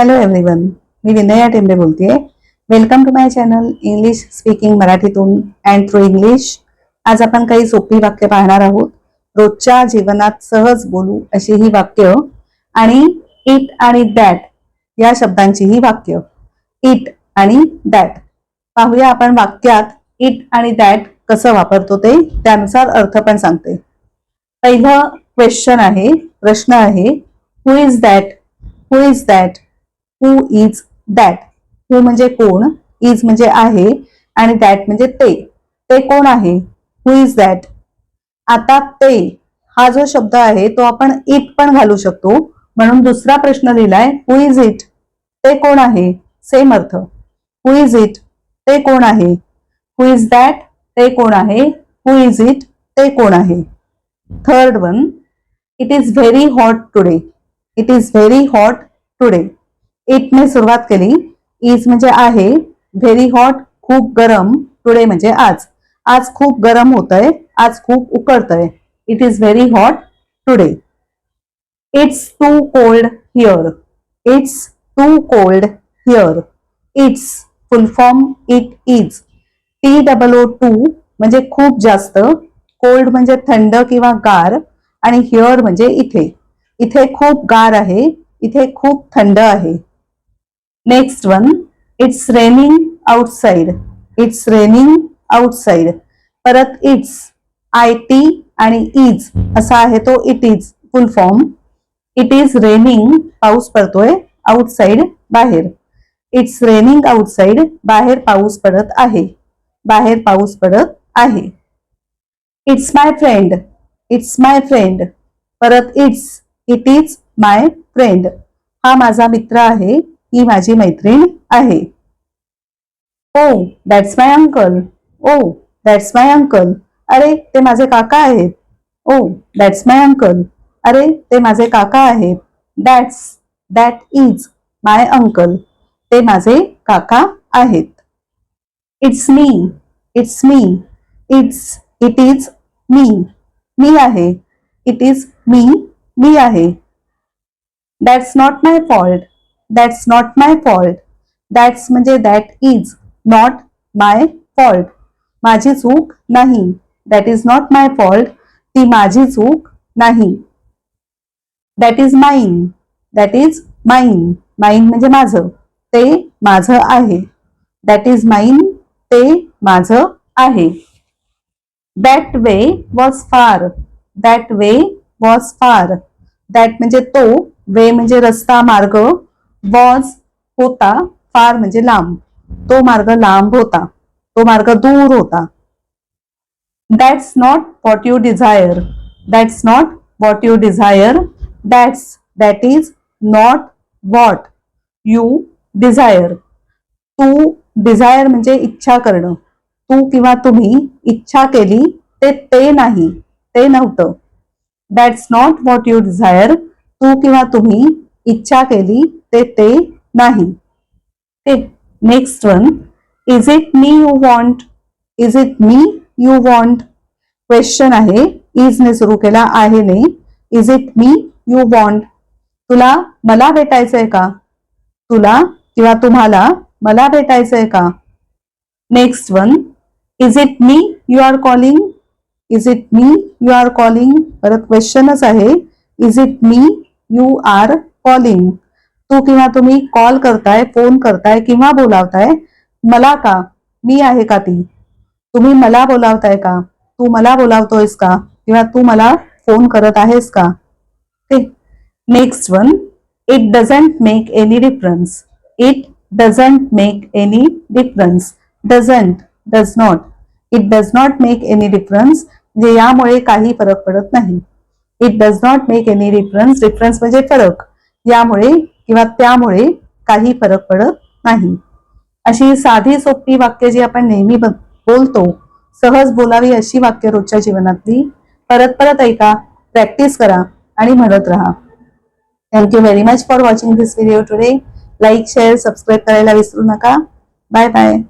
Hello everyone मी विनया टेंबे बोलतेय. Welcome to my channel English speaking मराठीतून अँड थ्रू इंग्लिश आज आपण काही सोपी वाक्य पाहणार आहोत. रोजच्या जीवनात सहज बोलू अशी ही वाक्य आणि इट आणि दॅट या शब्दांची ही वाक्य. इट आणि दॅट पाहूया आपण वाक्यात इट आणि दॅट कसं वापरतो ते. त्यानुसार अर्थ पण सांगते. पहिलं क्वेश्चन आहे प्रश्न आहे who is that who is that who is that who म्हणजे कोण? इज म्हणजे आहे आणि दॅट म्हणजे ते. ते कोण आहे? हु इज दॅट आता ते हा जो शब्द आहे तो आपण इट पण घालू शकतो. म्हणून दुसरा प्रश्न लिहिलाय हु इज इट ते कोण आहे? सेम अर्थ. हु इज इट ते कोण आहे? हु इज दॅट ते कोण आहे? हु इज इट ते कोण आहे? Third one it is very hot today it is very hot today इटने सुरुवात केली. इज म्हणजे आहे. व्हेरी हॉट खूप गरम. टुडे म्हणजे आज. आज खूप गरम होत आहे आज खूप उकळतंय. It is very hot today it's too cold here it's too cold here it's full form it is T double O too म्हणजे खूप जास्त. कोल्ड म्हणजे थंड किंवा गार. आणि हिअर म्हणजे इथे. इथे खूप गार आहे. इथे खूप थंड आहे. Next one it's raining outside it's raining outside परत इट्स आय टी आणि इज असा आहे तो it is full form it is raining पाऊस पडतोय आउटसाइड बाहेर. इट्स रेनिंग आउटसाइड बाहेर पाऊस पडत आहे. बाहेर पाऊस पडत आहे. It's my friend it's my friend परत it's it is my friend हा माझा मित्र आहे. ही माझी मैत्रीण आहे. ओ that's my uncle oh that's my uncle अरे ते माझे काका आहेत. ओ दॅट्स माय अंकल अरे ते माझे काका आहेत. That's that is my uncle ते माझे काका आहेत. It's me it's me it's it is me मी आहे. इट इज मी मी आहे. That's not my fault that's not my fault that's म्हणजे that is not my fault माझी चूक नाही. That is not my fault ती माझी चूक नाही. That is mine that is mine mine म्हणजे माझं. ते माझं आहे. दॅट इज माईन ते माझं आहे. That way was far that way was far that म्हणजे तो. वे म्हणजे रस्ता मार्ग. वॉज़ होता फार म्हणजे लांब. तो मार्ग लांब होता. तो मार्ग दूर होता. That's not what you desire that's not what you desire that's that is not what you desire Tu desire म्हणजे इच्छा करणं. तू किंवा तुम्ही इच्छा केली ते ते नाही, ते नव्हतं. That's not what you desire तू किंवा तुम्ही इच्छा केली ते ते नाही. ते next one is it me you want is it me you want question आहे. इजने सुरू केला आहे ने is it me you want तुला मला भेटायचंय का? तुला किंवा तुम्हाला मला भेटायचंय का? Next one is it me you are calling is it me you are calling परत क्वेश्चनच आहे. Is it me you are calling तू किंवा तुम्ही कॉल करताय फ़ोन करताय किंवा बोलावताय, मला का? मी आहे का ती? तुम्ही मला बोलावताय का? तू मला बोलावतोयस का? किंवा तू मला फ़ोन करत आहेस का? Next one it doesn't make any difference it doesn't make any difference doesn't does not it does not make any difference म्हणजे यामुळे काही फरक पडत नाही. It does not make any difference difference म्हणजे फरक. यामुळे किंवा त्यामुळे काही फरक पडत नाही. अशी साधी सोपी वाक्य जी आपण नेहमी बोलतो सहज बोलावी अशी वाक्य रोजच्या जीवनातली परत परत ऐका प्रॅक्टिस करा आणि म्हणत राहा. Thank you very much for watching this video today like share subscribe करायला विसरू नका. Bye bye